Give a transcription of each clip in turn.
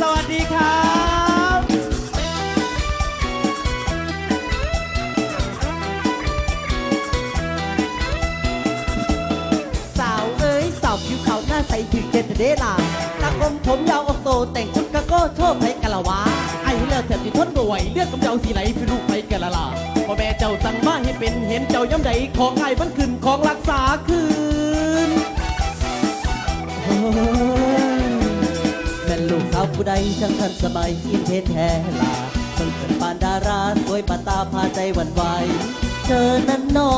สวัสดีครับสาวเอ้ยสาวผิวขาวหน้าใสถึงเจนเดล่าตากลมผมยาวออกโตแต่งชุดกะโก้โชว์ไผกะละวาไอ้เลือดแสบที่ทนบ่ไหวเลือดกำเจ้าสีไหลพี่ลูกไปกันละล่ะพ่อแม่เจ้าสั่งมาให้เป็นเห็นเจ้าย้ำใดของไอ้มันขึ้นของรักษาคืนาวผู้ใดช่างทันสมัยอินเทแท้ล่ะเพิ่งเป็นปานดาราสวยปาตาพาใจหวั่นไหวเธอนั้นหนอ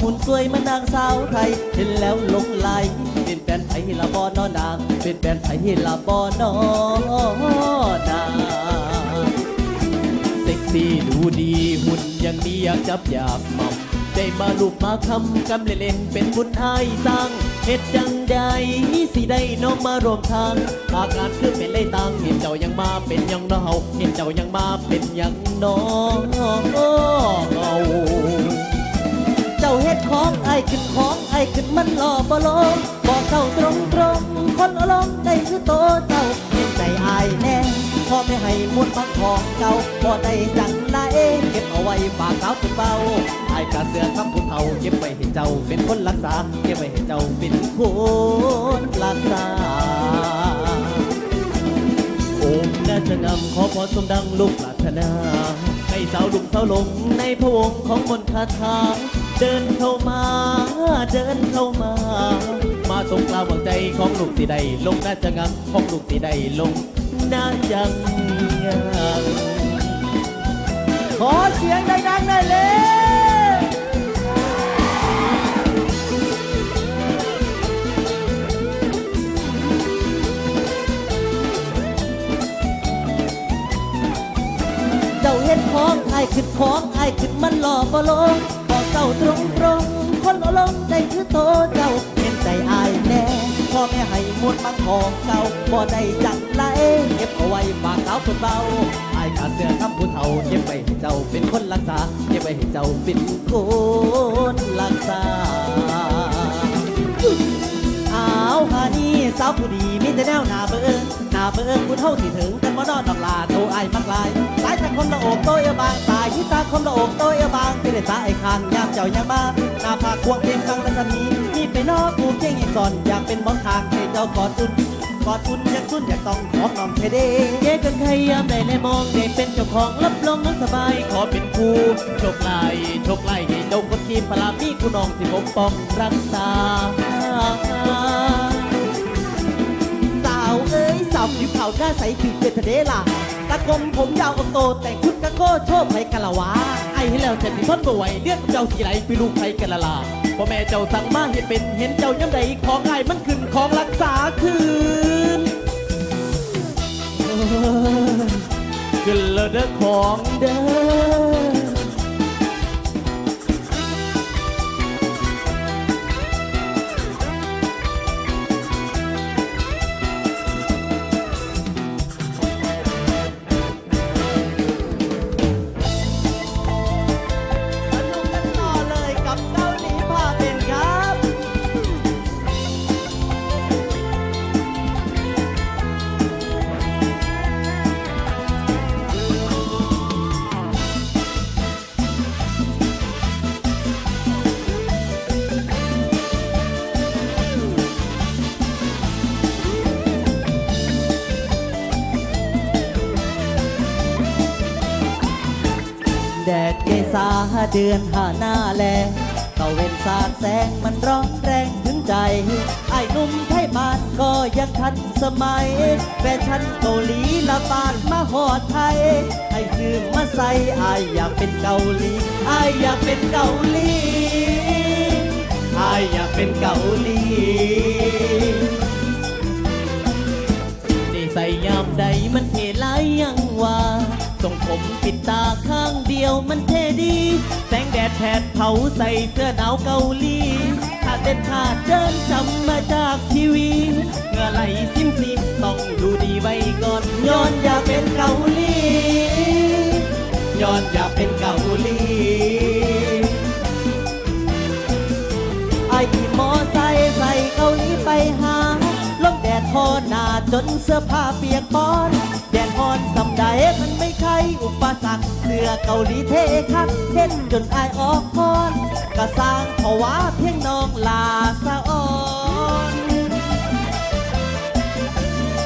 หุ่นสวยมันนางสาวไทย เห็นแล้วหลงไหลเป็นแฟนไทยละบอนอนาง เป็นแฟนไทยละบอนอนางเซ็กซี่ดูดีหุ่นอย่างนี้อยากจับอยากมัม ได้มาลูกมาคำกำเล่นเป็นบุญอายสร้างเฮ็ดจังใดสิได้น้องมารวมทางอาการคือเป็นเลยตังเห็นเจ้ายังมาเป็นยังน้อเฮาเห็นเจ้ายังมาเป็นยังน้อเฮาเจ้าเฮ็ดของไอขึ้นของไอขึ้นมันหล่อบ่ลงบอกเจ้าตรงตรงคนอารมณ์ได้คือโตเจ้าเห็นใจอายแน่พอไม่ให้มวนบางของเก่าบ่ได้จังไร เก็บเอาไว้ฝากเก่าเป็นเบาไอ้กะเสือคำพูดเท่าเก็บไว้ให้เจ้าเป็นคนรักษา เก็บไว้ให้เจ้าเป็นคนรักษาโอมน่าจะงำขอพรสมดังลูกปรารถนาให้สาวลุกสาวหลงในพระวงศ์ของมนคาถาเดินเข้ามา เดินเข้ามา มาตรงกลางหวังใจของลูกสีใดลงน่าจะงำของลูกสีใดลงน่ายังยังข อเสียงดังๆหน่อยเลยเจ้าเฮ็ดของไอ้ายขึ้นของไอ้ายขึ้นมันหล่อบ่ลงบอกเจ้าตรงตรงๆคนอาลงได้คือโตเจ้าเห็นใจอายแน่พ่อแม่ให้หมดบางของเก่าบ่ได้จังไรเก็บเอาไว้ฝากเก่าคนเบาายขาดเสื้อคำผู้เฒ่าเก็บไว้ให้เจ้าเป็นคนรักษาเก็บไว้ให้เจ้าเป็นคนรักษาอ้าวฮานี่สาวผู้ดีมีแต่แนวหน้าเบิ่งหน้าเบิ่งผู้เท่าที่ถึงกันบ่นอนดอกลาโตไอ้ายมักลายสายจาคมละโอบโตเอวบางตายที่ตาคมละโอบโตเอวบางที่ได้ตาไอ้คางยามเจ้ายังมาหน้าผากควงเพียงกลางรัศมีมีไปนอกกูเก่งอีกก่อนอยากเป็นบอลทางให้เจ้ากอดอุ่นกอดอุ่นอยากชุ่นอยากต้องขอน้อมเทเด เย้กันใครยามใดในมองได้เป็นเจ้าของรับรองน้องสบายขอเป็นครูโชคไล่โชคไล่ให้เจ้าคนทีมพลามีคุณน้องที่ผมป้องรักษาสาวเอ้ยสาวผิวขาวหน้าใสผิวเป็นทะเลล่ะตะกลมผมยาวออกโตแต่งชุดกะโก้โชว์ไผกะละวาไอ้ให้แล้วเสร็จที่ทนบ่ไหวเลือดเจ้าสีไหลไปลูกใครกันละล่ะพ่อแม่เจ้าสั่งมาให้เป็นเห็นเจ้าย้ำใดของไอ้มันขึ้นของรักษาคืนเอ้ย ขึ้นแล้วเด้อของเด้อ ษาเดือนหาหน้าแลตะเวนสาดแสงมันร้อนแรงถึงใจ ไอ้หนุ่มไทยบ้านก็ยังทันสมัย แฟชั่นเกาหลีละบาดมาหอดไทย ไอ้ซื้อมาใส่ไอ้อยากเป็นเกาหลีไอ้อยากเป็นเกาหลีไอ้อยากเป็นเกาหลีนี่ใส่ยามใดมันเท่หลายยังว่าทรงผมปิดตาข้า ยวมันเท่ดี แสงแดดแผดเผาใส่เสื้อหนาวเกาหลีถ้าเต้นท่าเดินจำมาจากทีวีเหงื่อไหลซิมซิมต้องดูดีไว้ก่อนย้อนอยากเป็นเกาหลีย้อนอยากเป็นเกาหลีไอ้ที่มอไซค์ใส่เกาหลีไปหาลมแดดทอหนาจนเสื้อผ้าเปียกปอน สรรคเสื้อเกาหลีเทคักเท่นจนอายออกพอนก็สร้างเพราะว่าเพียงน้องลาสะออน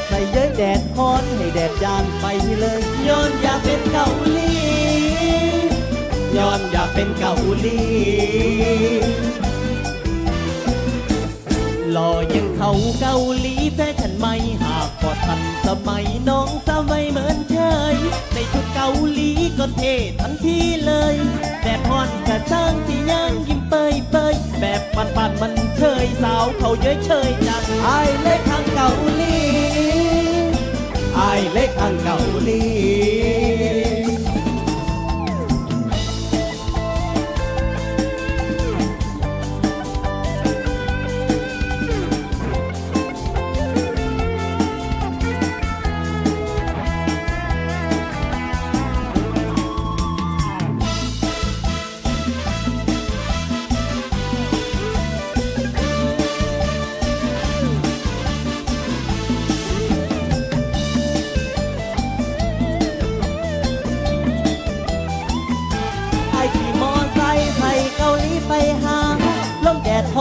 ใส่เย้ยแดดฮ้อนให้แดดยานไปเลยย้อนอยากเป็นเกาหลีย้อนอยากเป็นเกาหลีหล่อยังเขาเกาหลีแฟชั่นไม่หากกอดทันสมัยน้องสาวไม่เหมือนเชยในชุด หลีก็เท่ทันทีเลย แบบฮอนกระช่างที่ย่างยิ้มเปยเปยแบบปัน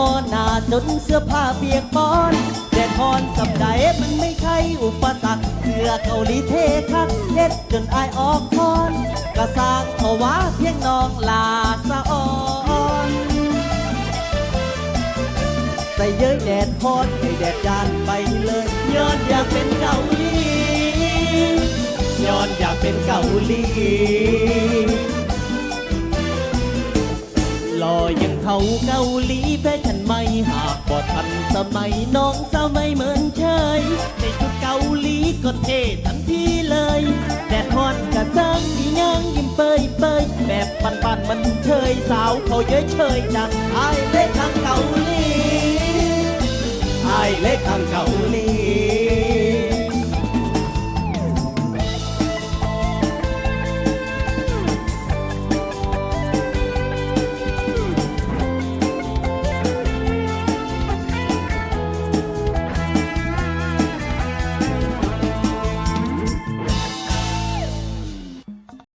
อนหนาจนเสื้อผ้าเปียกปอนแดดทอนสับใดมันไม่ใช่อุปสรรคเสื้อเกาหลีเทคักเฮ็ดจนอายออกพอนก็สร้างเพราะว่าเพียงน้องลาสะออนใส่เย้ยแดดฮอนให้แดดยานไปเลยย้อนอยากเป็นเกาหลีย้อนอยากเป็นเกาหลีหล่อยังเขาเกาหลีแฟชั่น ไม่หากบ่ทันสมัยน้องสาวไม่เหมือนเชยในชุดเกาหลีก็เท่ทันทีเลยแดดฮอนกระซังที่ย่างยิ้มเปยเปยแบบปันปันมันเชยสาวเขาเย้ยเชยจังไอเล็กทางเกาหลีไอเล็กทางเกาหลี